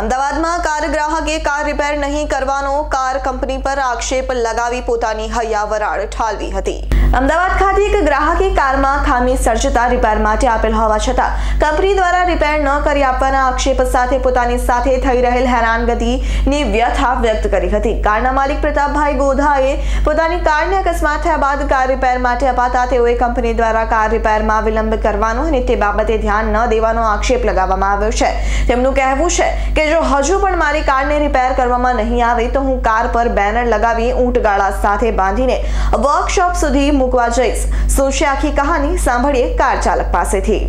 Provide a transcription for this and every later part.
અમદાવાદમાં કાર ગ્રાહકે car repair નહીં કરવાનો કાર કંપની પર આક્ષેપ લગાવી પોતાની હૈયાવરાળ ઠાલવી હતી. અમદાવાદ ખાતે એક ગ્રાહકે કારમાં ખામી સર્જતા રિપેર માટે આપેલ હોવા છતાં, કંપની દ્વારા રિપેર ન કરી આપવાના આક્ષેપ સાથે પોતાની સાથે થઈ રહેલ હેરાનગતિની વ્યથા વ્યક્ત કરી હતી. કારના માલિક પ્રતાપભાઈ ગોધાએ પોતાની કારને અકસ્માત થયા બાદ કાર રિપેર માટે અપાતા તેઓએ કંપની દ્વારા કાર રિપેરમાં વિલંબ કરવાનો અને તે બાબતે ધ્યાન ન દેવાનો આક્ષેપ લગાવવામાં આવ્યો છે. તેમનું કહેવું છે કે જો હજુ પણ મારી કારને રિપેર કરવામાં નહીં આવે તો હું કાર પર બેનર લગાવી ઊંટગાળા સાથે બાંધીને વર્કશોપ સુધી મૂકવા જઈશ. શું આખી કહાની સાંભળીએ કાર ચાલક પાસેથી.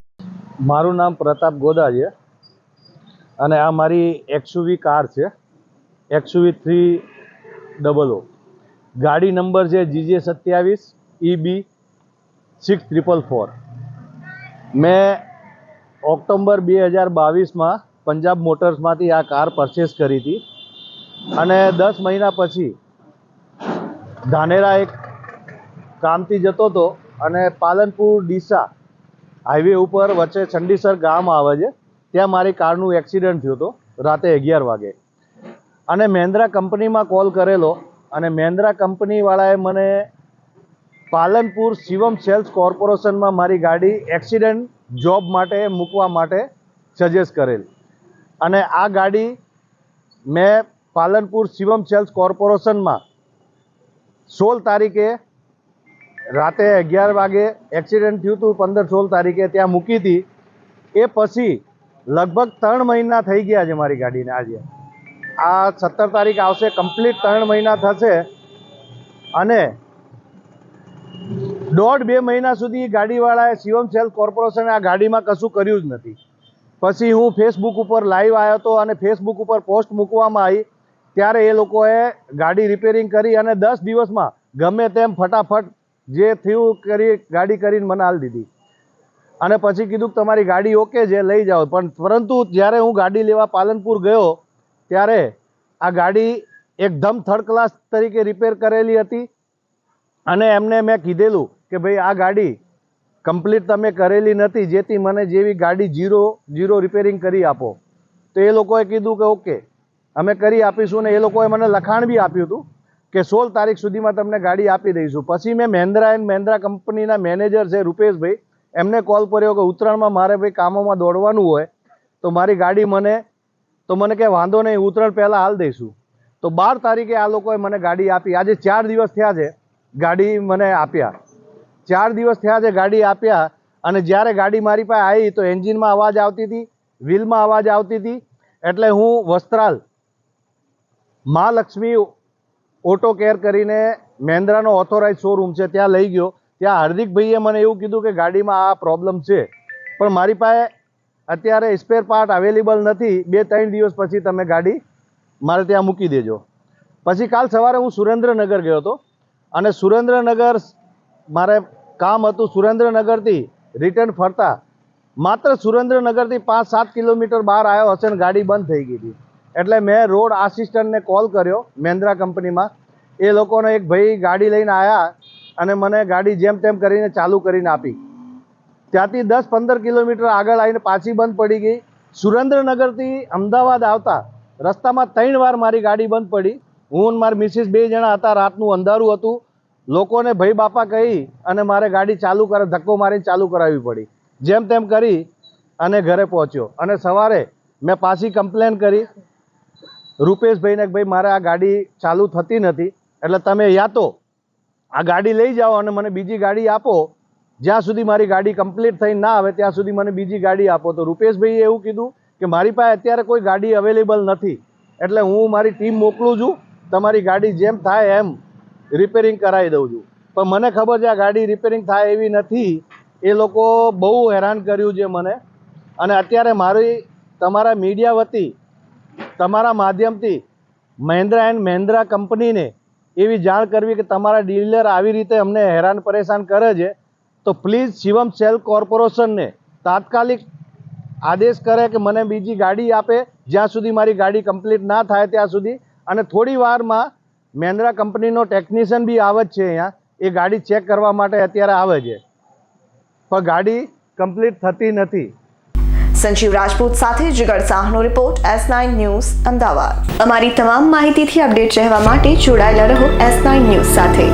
મારું નામ પ્રતાપ ગોદા છે અને આ મારી એક્સયુવી કાર છે. XUV three double O. ગાડી નંબર છે જીજે સત્યાવીસ ઈબી સિક્સ ત્રિપલ ફોર. મેં ઓક્ટોબર બે હજાર બાવીસમાં પંજાબ મોટર્સમાંથી આ કાર પરચેસ કરી હતી. અને દસ મહિના પછી ધાનેરા એક કામથી જતો હતો અને પાલનપુર ડીસા હાઈવે ઉપર વચ્ચે ચંડીસર ગામ આવે છે, ત્યાં મારી કારનું એક્સિડન્ટ થયું હતો રાતે અગિયાર વાગે. અને મહેન્દ્રા કંપનીમાં કોલ કરેલો અને મહેન્દ્રા કંપનીવાળાએ મને પાલનપુર શિવમ સેલ્સ કોર્પોરેશનમાં મારી ગાડી એક્સિડન્ટ જોબ માટે મૂકવા માટે સજેસ્ટ કરેલ. અને આ ગાડી મેં પાલનપુર શિવમ સેલ્સ કોર્પોરેશનમાં સોળ તારીખે રાતે અગિયાર વાગે એક્સિડન્ટ થયું હતું, પંદર સોળ તારીખે ત્યાં મૂકી હતી. એ પછી લગભગ ત્રણ મહિના થઈ ગયા છે મારી ગાડીને આજે. આ સત્તર તારીખ આવશે, કમ્પ્લીટ ત્રણ મહિના થશે અને દોઢ બે મહિના સુધી ગાડીવાળાએ શિવમ સેલ કોર્પોરેશને આ ગાડીમાં કશું કર્યું જ નથી. પછી હું ફેસબુક ઉપર લાઈવ આવ્યો હતો અને ફેસબુક ઉપર પોસ્ટ મૂકવામાં આવી, ત્યારે એ લોકોએ ગાડી રિપેરિંગ કરી અને દસ દિવસમાં ગમે તેમ ફટાફટ જે થયું કરી, ગાડી કરીને મને હાલ દીધી. અને પછી કીધું કે તમારી ગાડી ઓકે છે, લઈ જાઓ. પણ પરંતુ જ્યારે હું ગાડી લેવા પાલનપુર ગયો, ત્યારે આ ગાડી એકદમ થર્ડ ક્લાસ તરીકે રિપેર કરેલી હતી. અને એમને મેં કીધેલું કે ભાઈ આ ગાડી કમ્પ્લીટ તમે કરેલી નથી, જેથી મને જેવી ગાડી જીરો જીરો રિપેરિંગ કરી આપો. તો એ લોકોએ કીધું કે ઓકે અમે કરી આપીશું ને એ લોકોએ મને લખાણ બી આપ્યું હતું કે સોળ તારીખ સુધીમાં તમને ગાડી આપી દઈશું. પછી મેં મહેન્દ્રા એન્ડ મહેન્દ્રા કંપનીના મેનેજર છે રૂપેશભાઈ, એમને કોલ કર્યો કે ઉત્તરાયણમાં મારે ભાઈ કામોમાં દોડવાનું હોય, તો મારી ગાડી મને, તો મને કે વાંધો નહીં, ઉત્તરાયણ પહેલાં હાલ દઈશું. તો બાર તારીખે આ લોકોએ મને ગાડી આપી. આજે ચાર દિવસ થયા છે ગાડી મને આપ્યા. ચાર દિવસ થયા છે ગાડી આપ્યા અને જ્યારે ગાડી મારી પાસે આવી તો એન્જિનમાં અવાજ આવતી હતી, વ્હીલમાં અવાજ આવતી હતી. એટલે હું વસ્ત્રાલ મહાલક્ષ્મી ઓટો કેર કરીને મહેન્દ્રાનો ઓથોરાઇઝ શોરૂમ છે, ત્યાં લઈ ગયો. ત્યાં હાર્દિકભાઈએ મને એવું કીધું કે ગાડીમાં આ પ્રોબ્લેમ છે. પણ મારી પાસે અત્યારે સ્પેર પાર્ટ અવેલેબલ નથી. બે ત્રણ દિવસ પછી તમે ગાડી મારે ત્યાં મૂકી દેજો. પછી કાલ સવારે હું સુરેન્દ્રનગર ગયો હતો અને સુરેન્દ્રનગર મારે કામ હતું સુરેન્દ્રનગરથી રિટર્ન ફરતા. માત્ર સુરેન્દ્રનગરથી પાંચ સાત કિલોમીટર બહાર આવ્યો હશે ને ગાડી બંધ થઈ ગઈ હતી. એટલે મેં રોડ આસિસ્ટન્ટને કોલ કર્યો મહેન્દ્રા કંપનીમાં. એ લોકોને એક ભાઈ ગાડી લઈને આવ્યા અને મને ગાડી જેમ તેમ કરીને ચાલુ કરીને આપી. ત્યાંથી દસ પંદર કિલોમીટર આગળ આવીને પાછી બંધ પડી ગઈ. સુરેન્દ્રનગરથી અમદાવાદ આવતા રસ્તામાં ત્રણ વાર મારી ગાડી બંધ પડી. હું મારી મિસિસ બે જણા હતા, રાતનું અંધારું હતું. લોકોને ભાઈ બાપા કહી અને મારે ગાડી ચાલુ કરે, ધક્કો મારીને ચાલુ કરાવવી પડી. જેમ તેમ કરી અને ઘરે પહોંચ્યો. અને સવારે મેં પાછી કમ્પ્લેન કરી. રૂપેશભાઈને કે ભાઈ મારે આ ગાડી ચાલુ થતી નથી, એટલે તમે યા તો આ ગાડી લઈ જાઓ અને મને બીજી ગાડી આપો. જ્યાં સુધી મારી ગાડી કમ્પ્લીટ થઈ ના આવે, ત્યાં સુધી મને બીજી ગાડી આપો. તો રૂપેશભાઈએ એવું કીધું કે મારી પાસે અત્યારે કોઈ ગાડી અવેલેબલ નથી, એટલે હું મારી ટીમ મોકલું છું. તમારી ગાડી જેમ થાય એમ રિપેરિંગ કરાવી દઉં છું. પણ મને ખબર છે આ ગાડી રિપેરિંગ થાય એવી નથી. એ લોકો બહુ હેરાન કર્યું છે મને. અને અત્યારે મારી, તમારા મીડિયા વતી, તમારા માધ્યમથી મહેન્દ્રા એન્ડ મહેન્દ્રા કંપનીને એવી જાણ કરવી કે તમારા ડીલર આવી રીતે અમને હેરાન પરેશાન કરે છે, તો પ્લીઝ શિવમ સેલ કોર્પોરેશનને તાત્કાલિક આદેશ કરે કે મને બીજી ગાડી આપે જ્યાં સુધી મારી ગાડી કમ્પ્લીટ ના થાય ત્યાં સુધી. અને થોડી વારમાં મહેન્દ્રા કંપનીનો ટેકનિશિયન બી આવે જ છે અહીંયા. એ ગાડી ચેક કરવા માટે અત્યારે આવે છે. પણ ગાડી કમ્પ્લીટ થતી નથી. સંજીવ રાજપૂત સાથે Jigar સાહનો report S nine news Ahmedabad. અમારી તમામ માહિતીથી અપડેટ રહેવા માટે જોડાયેલા રહો એસ નાઇન ન્યૂઝ સાથે.